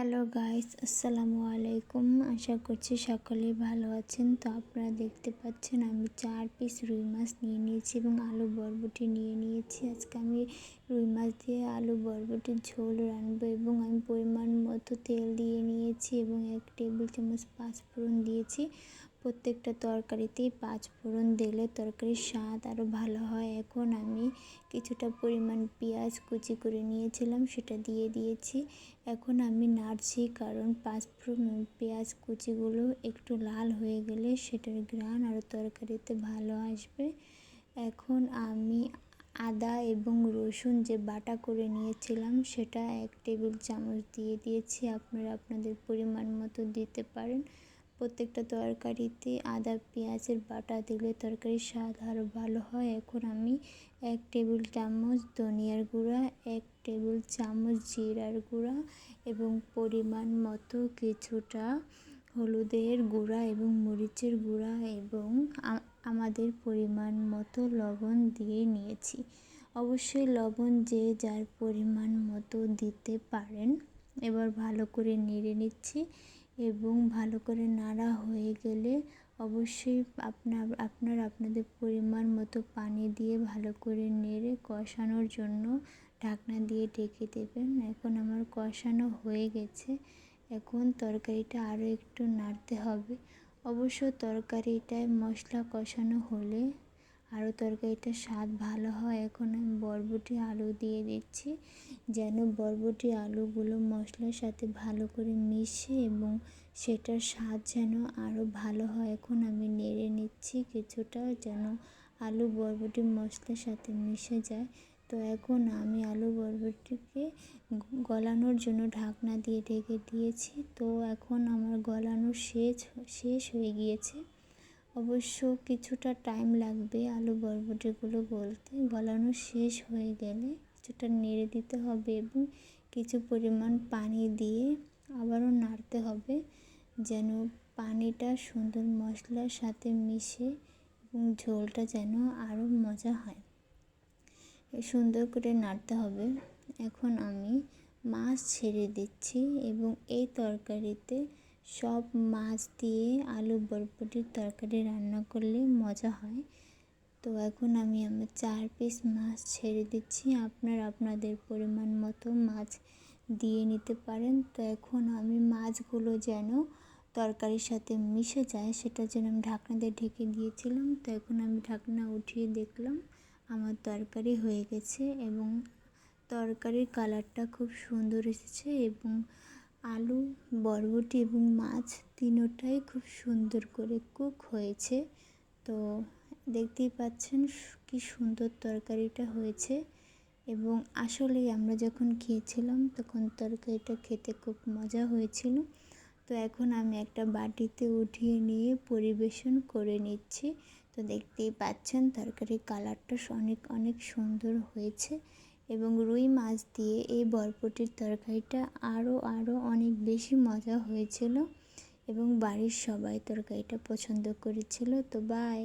Hello guys আসসালামু আলাইকুম আশা করছি সকলেই ভালো আছেন। তো আপনারা দেখতে পাচ্ছেন, আমি চার পিস রুই মাছ নিয়ে নিয়েছি এবং আলু বরবটি নিয়ে নিয়েছি। আজকে আমি রুই মাছ দিয়ে আলু বরবটির ঝোল রানবো এবং আমি পরিমাণ মতো তেল দিয়ে নিয়েছি এবং এক টেবিল চামচ পাঁচ পাঁচফোড়ন দিয়েছি। প্রত্যেকটা তরকারিতেই পাঁচ ফোড়ন দিলে তরকারির স্বাদ আরও ভালো হয়। এখন আমি কিছুটা পরিমাণ পেঁয়াজ কুচি করে নিয়েছিলাম, সেটা দিয়ে দিয়েছি। এখন আমি নাড়ছি কারণ পাঁচ ফোড়ন পেঁয়াজ কুচিগুলো একটু লাল হয়ে গেলে সেটার গ্রান আরও তরকারিতে ভালো আসবে। এখন আমি আদা এবং রসুন যে বাটা করে নিয়েছিলাম, সেটা এক টেবিল চামচ দিয়ে দিয়েছি। আপনারা আপনাদের পরিমাণ মতো দিতে পারেন। প্রত্যেকটা তরকারিতে আদা, পেঁয়াজের বাটা দিলে তরকারির স্বাদ আরও ভালো হয়। এখন আমি এক টেবিল চামচ ধনিয়ার গুঁড়া, এক টেবিল চামচ জিরার গুঁড়া এবং পরিমাণ মতো কিছুটা হলুদের গুঁড়া এবং মরিচের গুঁড়া এবং আমাদের পরিমাণ মতো লবণ দিয়ে নিয়েছি। অবশ্যই লবণ যে যার পরিমাণ মতো দিতে পারেন। এবার ভালো করে নেড়ে নিচ্ছি। এবং ভালো করে নাড়া হয়ে গেলে অবশ্যই আপনার আপনার আপনাদের পরিমাণ মতো পানি দিয়ে ভালো করে নেড়ে কষানোর জন্য ঢাকনা দিয়ে ঢেকে দেবেন। এখন আমার কষানো হয়ে গেছে। এখন তরকারিটা আরও একটু নাড়তে হবে। অবশ্য তরকারিটায় মশলা কষানো হলে আরও তরকারিটার স্বাদ ভালো হয়, এখন আমি বরবটি আলু দিয়ে দিচ্ছি। যেন বরবটি আলুগুলো মশলার সাথে ভালো করে মিশে এবং সেটার স্বাদ যেন আরও ভালো হয়, এখন আমি নেড়ে নিচ্ছি কিছুটা যেন আলু বরবটি মশলার সাথে মিশে যায়। তো এখন আমি আলু বরবটিকে গলানোর জন্য ঢাকনা দিয়ে ঢেকে দিয়েছি। তো এখন আমার গলানো শেষ শেষ হয়ে গিয়েছে। অবশ্য কিছুটা টাইম লাগবে আলু বরবটিগুলো বলতে গলানো শেষ হয়ে গেলে কিছুটা নেড়ে দিতে হবে এবং কিছু পরিমাণ পানি দিয়ে আবারও নাড়তে হবে যেন পানিটা সুন্দর মশলার সাথে মিশে এবং ঝোলটা যেন আরও মজা হয়। সুন্দর করে নাড়তে হবে। এখন আমি মাছ ছেড়ে দিচ্ছি এবং এই তরকারিতে সব মাছ দিয়ে আলু বরবটির তরকারি রান্না করলে মজা হয়। তো এখন আমি আমার চার পিস মাছ ছেড়ে দিচ্ছি। আপনার আপনাদের পরিমাণ মতো মাছ দিয়ে নিতে পারেন। তো এখন আমি মাছগুলো যেন তরকারির সাথে মিশে যায় সেটার জন্য আমি ঢাকনা দিয়ে ঢেকে দিয়েছিলাম। তো এখন আমি ঢাকনা উঠিয়ে দেখলাম আমার তরকারি হয়ে গেছে এবং তরকারির কালারটা খুব সুন্দর এসেছে এবং আলু, বরবটি এবং মাছ তিনোটাই খুব সুন্দর করে কুক হয়েছে। তো দেখতেই পাচ্ছেন কি সুন্দর তরকারিটা হয়েছে এবং আসলেই আমরা যখন খেয়েছিলাম তখন তরকারিটা খেতে খুব মজা হয়েছিল। তো এখন আমি একটা বাটিতে উঠিয়ে নিয়ে পরিবেশন করে নিচ্ছি। তো দেখতেই পাচ্ছেন তরকারির কালারটা অনেক অনেক সুন্দর হয়েছে এবং রুই মাছ দিয়ে এই বরবটির তরকারিটা আরও আরও অনেক বেশি মজা হয়েছিল এবং বাড়ির সবাই তরকারিটা পছন্দ করেছিল। তো বাই